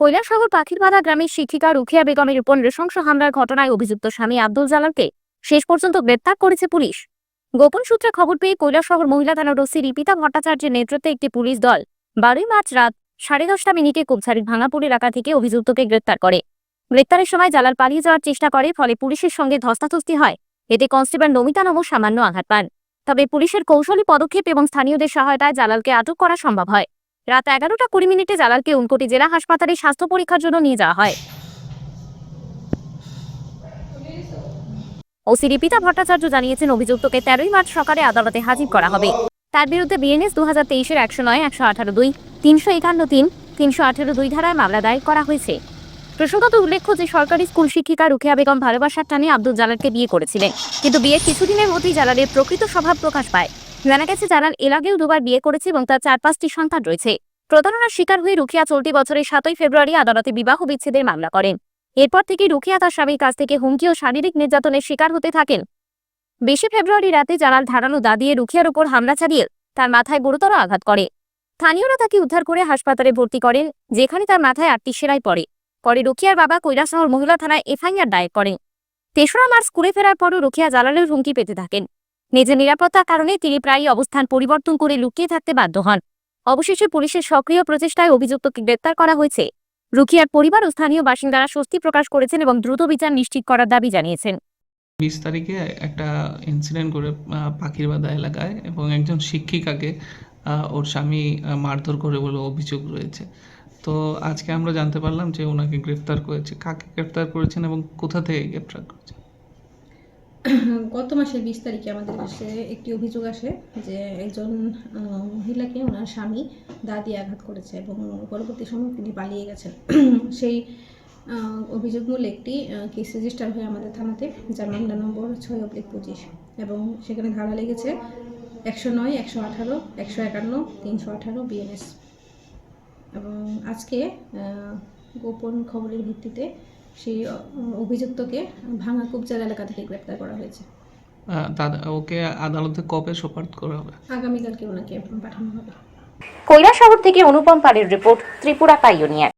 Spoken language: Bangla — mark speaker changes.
Speaker 1: কৈলাসহর পাখিরপাড়া গ্রামের শিক্ষিকা রুখিয়া বেগমের উপর নৃশংস হামলার ঘটনায় অভিযুক্ত স্বামী আব্দুল জালালকে শেষ পর্যন্ত গ্রেপ্তার করেছে পুলিশ। গোপন সূত্রে খবর পেয়ে কৈলাসহর মহিলা থানার ওসি রিপিতা ভট্টাচার্যের নেতৃত্বে একটি পুলিশ দল বারোই মার্চ রাত সাড়ে দশটা মিনিটে কুপছাড়ির ভাঙাপুর এলাকা থেকে অভিযুক্তকে গ্রেপ্তার করে। গ্রেপ্তারের সময় জালাল পালিয়ে যাওয়ার চেষ্টা করে, ফলে পুলিশের সঙ্গে ধস্তাধস্তি হয়। এতে কনস্টেবল নমিতা নমো সামান্য আঘাত পান। তবে পুলিশের কৌশলী পদক্ষেপ এবং স্থানীয়দের সহায়তায় জালালকে আটক করা সম্ভব হয়। রাত এগারোটা কুড়ি মিনিটে জালালকে উনকোটি জেলা হাসপাতালে স্বাস্থ্য পরীক্ষার জন্য নিয়ে যাওয়া হয়। ওসি রিপিতা ভট্টাচার্য জানিয়েছেন, অভিযুক্তকে তেরোই মার্চ সকালে আদালতে হাজির করা হবে। তার বিরুদ্ধে বিএনএস দু হাজার তেইশের একশো নয়, একশো আঠারো দুই, তিনশো একান্ন তিন, তিনশো আঠেরো দুই ধারায় মামলা দায়ের করা হয়েছে। প্রসঙ্গত উল্লেখ্য যে, সরকারি স্কুল শিক্ষিকা রুখিয়া বেগম ভালোবাসার টানে আব্দুল জালালকে বিয়ে করেছিলেন। কিন্তু বিয়ের কিছুদিনের মধ্যেই জালালের প্রকৃত স্বভাব প্রকাশ পায়। জানা গেছে জালাল এর আগেও দুবার বিয়ে করেছে এবং তার চার পাঁচটি সন্তান রয়েছে। প্রতারণার শিকার হয়ে রুখিয়া চলতি বছরের সাতই ফেব্রুয়ারি আদালতে বিবাহ বিচ্ছেদের মামলা করেন। এরপর থেকে রুখিয়া তার স্বামীর কাছ থেকে হুমকি ও শারীরিক নির্যাতনের শিকার হতে থাকেন। বিশে ফেব্রুয়ারি রাতে জালাল ধারালো দা দিয়ে রুখিয়ার উপর হামলা চালিয়ে তার মাথায় গুরুতর আঘাত করে। স্থানীয়রা তাকে উদ্ধার করে হাসপাতালে ভর্তি করেন, যেখানে তার মাথায় আটটি সেলাই পড়ে। পরে রুখিয়ার বাবা কৈলাসহর মহিলা থানায় এফআইআর দায়ের করেন। তেসরা মার্চ স্কুলে ফেরার পরও রুখিয়া জালালের হুমকি পেতে থাকেন। নিজের নিরাপত্তার কারণে তিনি প্রায়ই অবস্থান পরিবর্তন করে লুকিয়ে থাকতে বাধ্য হন। অবশেষে পুলিশের সক্রিয় প্রচেষ্টায় অভিযুক্তকে গ্রেপ্তার করা হয়েছে। রুখিয়ার পরিবার ও স্থানীয় বাসিন্দারা স্বস্তি প্রকাশ করেছেন এবং দ্রুত বিচার নিশ্চিত করার দাবি জানিয়েছেন।
Speaker 2: বিশ তারিখে একটা ইনসিডেন্ট করে পাখিরবাদা এলাকায় এবং একজন শিক্ষিকাকে ওর স্বামী মারধর করে বলে অভিযোগ রয়েছে। তো আজকে আমরা জানতে পারলাম যে ওনাকে গ্রেফতার করেছে। কাকে গ্রেফতার করেছেন এবং কোথা থেকে গ্রেফতার করেছেন?
Speaker 3: গত মাসের বিশ তারিখে আমাদের কাছে একটি অভিযোগ আসে যে একজন মহিলাকে ওনার স্বামী দা দিয়ে আঘাত করেছে এবং পরবর্তী সময় তিনি পালিয়ে গেছেন। সেই আহ, অভিযোগমূল একটি কেস রেজিস্টার হয় আমাদের থানাতে যার মামলা নম্বর ছয় অব্লিক পঁচিশ এবং সেখানে ধারা লেগেছে একশো নয় একশো আঠারো একশো একান্ন তিনশো আঠারো বিএনএস এবং আজকে গোপন খবরের ভিত্তিতে সেই অভিযুক্তকে ভাঙা কুবজার এলাকা থেকে গ্রেপ্তার করা হয়েছে।
Speaker 2: আহ, ওকে আদালতে কবে সোপার্দ করা হবে?
Speaker 3: আগামীকালকে ওনাকে পাঠানো হবে।
Speaker 1: কৈলাসহর থেকে অনুপম পালের রিপোর্ট ত্রিপুরা পাইওনিয়ার